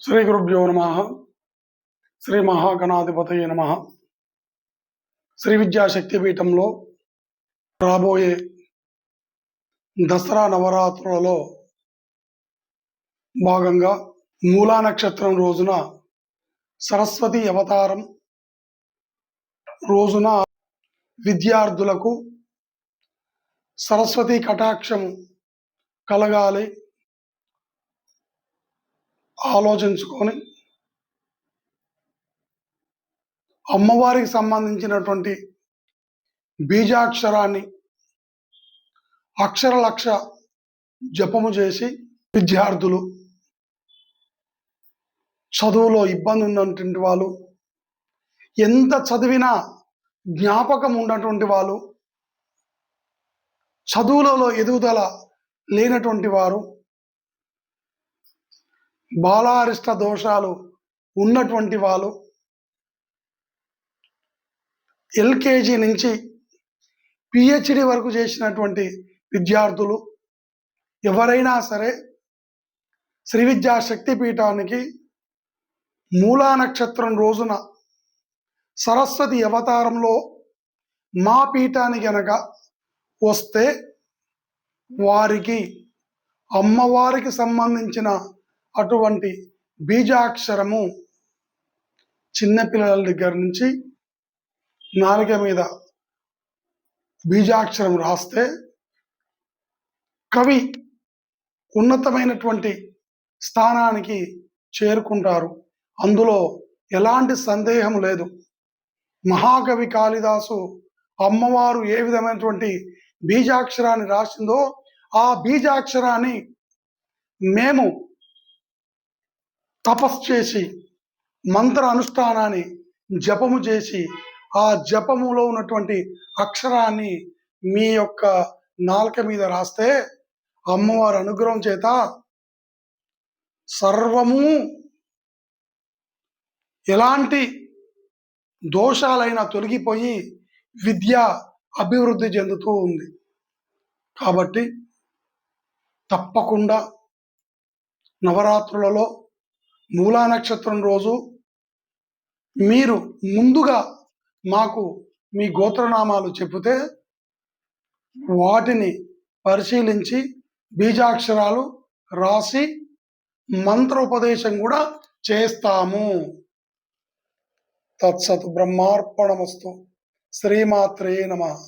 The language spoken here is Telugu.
శ్రీ గురుభ్యో నమ. శ్రీ మహాగణాధిపతయ నమ. శ్రీ విద్యాశక్తి పీఠంలో రాబోయే దసరా నవరాత్రులలో భాగంగా మూలా నక్షత్రం రోజున సరస్వతి అవతారం రోజున విద్యార్థులకు సరస్వతి కటాక్షం కలగాలి. ఆలోచించుకొని అమ్మవారికి సంబంధించినటువంటి బీజాక్షరాన్ని అక్షర లక్ష జపము చేసి విద్యార్థులు చదువులో ఇబ్బంది ఉన్నటువంటి వాళ్ళు ఎంత చదివినా జ్ఞాపకం ఉన్నటువంటి వాళ్ళు చదువులలో ఎదుగుదల లేనటువంటి వారు బాలారిష్ట దోషాలు ఉన్నటువంటి వాళ్ళు ఎల్కేజీ నుంచి పిహెచ్డి వరకు చేసినటువంటి విద్యార్థులు ఎవరైనా సరే శ్రీ విద్యా శక్తి పీఠానికి మూలా నక్షత్రం రోజున సరస్వతి అవతారంలో మా పీఠానికి గనక వస్తే వారికి అమ్మవారికి సంబంధించిన అటువంటి బీజాక్షరము చిన్నపిల్లల దగ్గర నుంచి నాలుక మీద బీజాక్షరం రాస్తే కవి ఉన్నతమైనటువంటి స్థానానికి చేరుకుంటారు. అందులో ఎలాంటి సందేహం లేదు. మహాకవి కాళిదాసు అమ్మవారు ఏ విధమైనటువంటి బీజాక్షరాన్ని రాసిందో ఆ బీజాక్షరాన్ని మేము తపస్సు చేసి మంత్ర అనుష్ఠానాన్ని జపము చేసి ఆ జపములో ఉన్నటువంటి అక్షరాన్ని మీ యొక్క నాలుక మీద రాస్తే అమ్మవారి అనుగ్రహం చేత సర్వము ఎలాంటి దోషాలైనా తొలగిపోయి విద్య అభివృద్ధి చెందుతూ ఉంది. కాబట్టి తప్పకుండా నవరాత్రులలో మూలా నక్షత్రం రోజు మీరు ముందుగా మాకు మీ గోత్రనామాలు చెబితే వాటిని పరిశీలించి బీజాక్షరాలు రాసి మంత్రోపదేశం కూడా చేస్తాము. తత్సత్ బ్రహ్మార్పణమస్తు. శ్రీమాత్రే నమ.